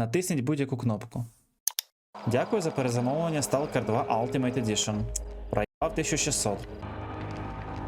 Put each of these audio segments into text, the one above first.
Натисніть будь-яку кнопку. Дякую за перезамовлення Stalker 2 Ultimate Edition. Проїбав 1600.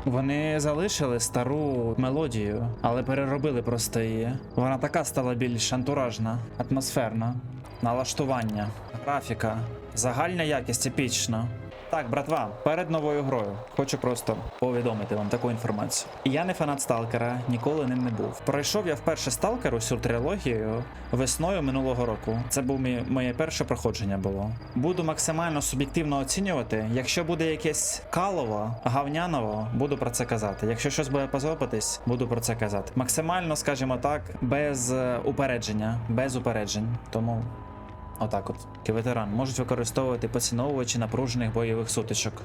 Вони залишили стару мелодію, але переробили просто її. Вона така стала більш антуражна, атмосферна, налаштування, графіка, загальна якість епічна. Так, братва, перед новою грою хочу просто повідомити вам таку інформацію. Я не фанат сталкера, ніколи ним не був. Пройшов я вперше сталкер усю трилогію весною минулого року. Це був мій, моє перше проходження було. Буду максимально суб'єктивно оцінювати. Якщо буде якесь калово, гавняново, буду про це казати. Якщо щось буде позопитись, буду про це казати. Максимально, скажімо так, без е, упередження, без упереджень. Тому Отак от. Ветеран можуть використовувати поціновувачі напружених бойових сутичок.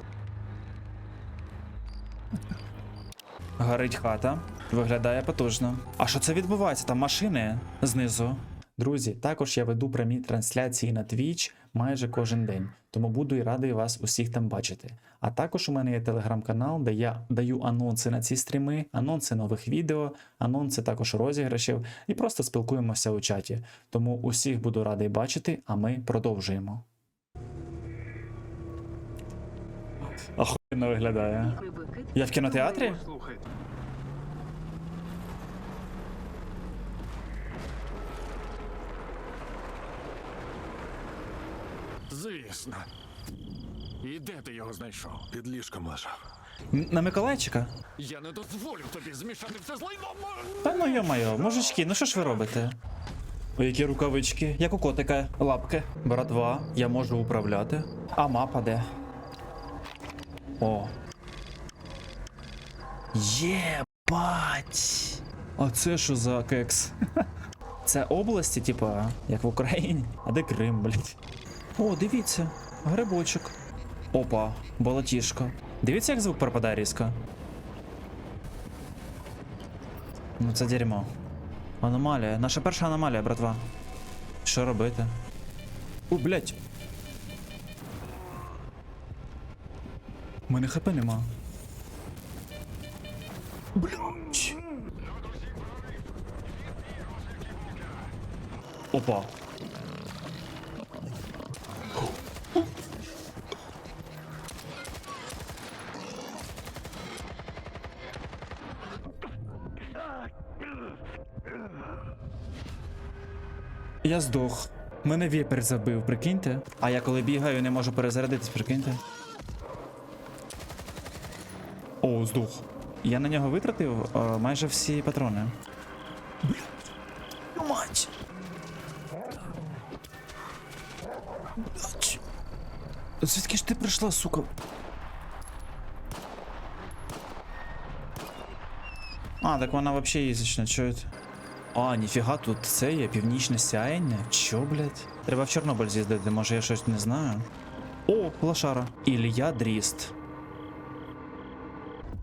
Горить хата. Виглядає потужно. А що це відбувається? Там машини знизу. Друзі, також я веду прямі трансляції на Twitch майже кожен день, тому буду і радий вас усіх там бачити. А також у мене є телеграм-канал, де я даю анонси на ці стріми, анонси нових відео, анонси також розіграшів і просто спілкуємося у чаті. Тому усіх буду радий бачити, а ми продовжуємо. Охуєнно виглядає. Я в кінотеатрі? Звісно. І де ти його знайшов? Під ліжком лежав. На Миколайчика? Я не дозволю тобі змішати все з лайном. Та ну йо-моє, мужички, ну що ж ви робите? О, які рукавички, як у котика, лапки. Братва, я можу управляти. А мапа де? О. Єбать! А це що за кекс? Це області, типа, як в Україні. А де Крим, блядь? О, дивіться, грибочок. Опа, болотішко. Дивіться, як звук пропадає різко. Ну це дерьмо. Аномалія. Наша перша аномалія, братва. Що робити? О, блять. У мене хп нема. Блять. Опа. Я здох. Мене віпер забив, прикиньте. А я коли бігаю, не можу перезарядитись, прикиньте. О, здох. Я на нього витратив е, майже всі патрони. Мать. Блять. Звідки ж ти прийшла, сука? А, так вона вообще їздична, чуєте? А, ніфіга, тут це є північне сяєння. Чо, блять? Треба в Чорнобиль з'їздити, може я щось не знаю. О, лошара. Ілля Дріст.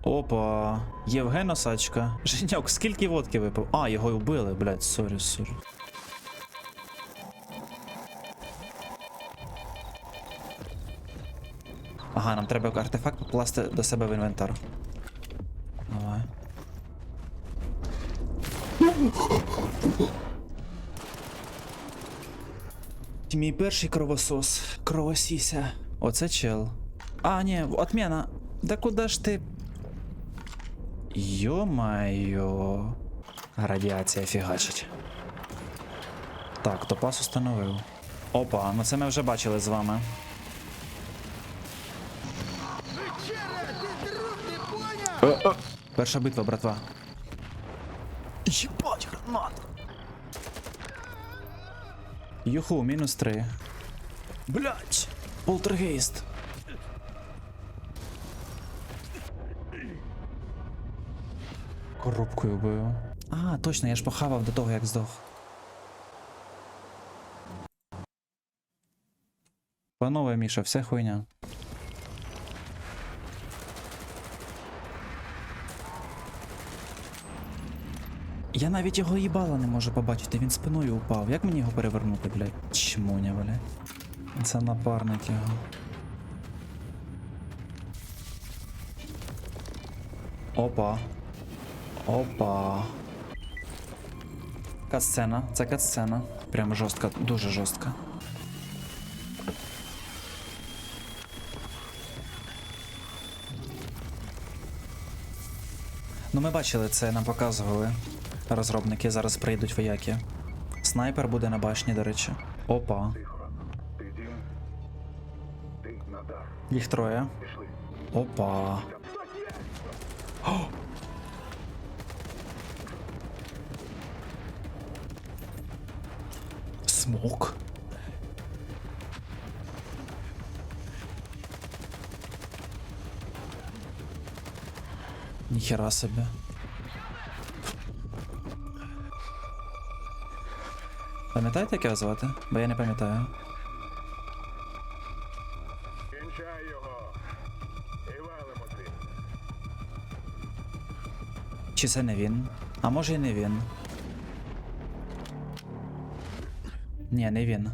Опа. Євген Осачка. Женьок, скільки водки випив? А, його й вбили, блять, сорі, сорі. Ага, нам треба артефакт покласти до себе в інвентар. Давай. Мій перший кровосос. Кровосіся. Оце чел. А, ні, отмена. Да куда ж ти. Йо-майо. Радіація фігачить. Так, топас установив. Опа, ну це ми вже бачили з вами. Перша битва, братва. Єбать, гранат! Юху, мінус три. Блять! Полтергейст. Коробкою бив. А, точно, я ж похавав до того, як здох. Панове, Міша, все хуйня. Я навіть його їбала не можу побачити, він спиною упав. Як мені його перевернути, блядь? Чмуня, блядь. Це напарник його. Опа. Опа. Катсцена, це катсцена. Прям жорстко, дуже жорстко. Ну, ми бачили це, нам показували. Розробники зараз прийдуть вояки. Снайпер буде на башні, до речі. Опа. Їх троє. Опа. О! Смок. Ніхера собі. Пам'ятаєте, як його звати? Бо я не пам'ятаю. Кінчай його. І валимо звідси. Чи це не він? А може і не він. Ні, не він.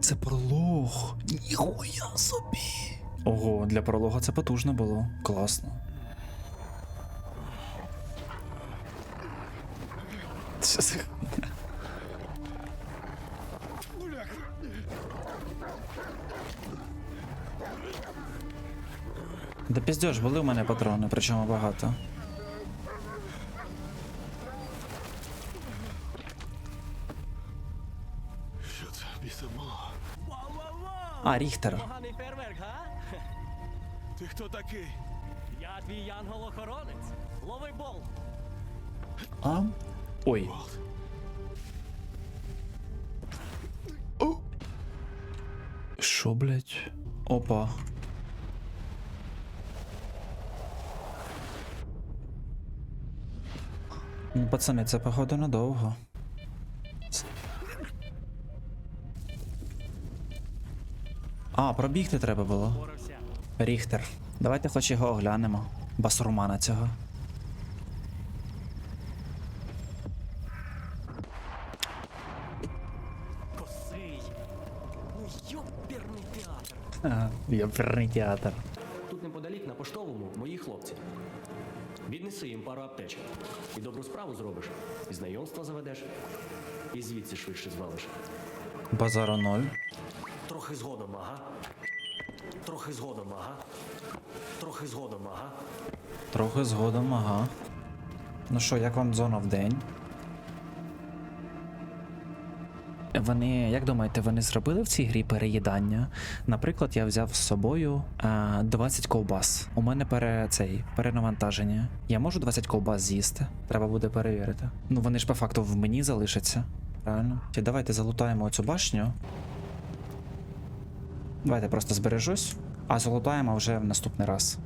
Це пролог. Ніхуя собі. Ого, для пролога це потужно було. Класно. За хуйня? Да піздєш, були в мене патрони, причому багато. Що це біса було? А, Ріхтер. Поганий фейерверк, га? Ти хто такий? Я твій янгол-охоронець. Лови бол. А? Ой. Що, блять? Опа. Ну, пацани, це походу надовго. А, пробігти треба було. Ріхтер. Давайте хоч його оглянемо. Басурмана цього. Йоперний театр. Ага, Йоперний театр. Тут неподалік на поштовому мої хлопці. Віднеси їм пару аптечок. І добру справу зробиш. І знайомства заведеш. І звідси швидше звалиш. Базару ноль. Трохи згодом, ага. Трохи згодом, ага. Трохи згодом, ага. Трохи згодом, ага. Ну що, як вам зона в день? Вони, як думаєте, вони зробили в цій грі переїдання? Наприклад, я взяв з собою е, 20 ковбас. У мене пере, цей, перенавантаження. Я можу 20 ковбас з'їсти? Треба буде перевірити. Ну вони ж по факту в мені залишаться. Правильно? Давайте залутаємо цю башню. Давайте просто збережусь, а залутаємо вже в наступний раз.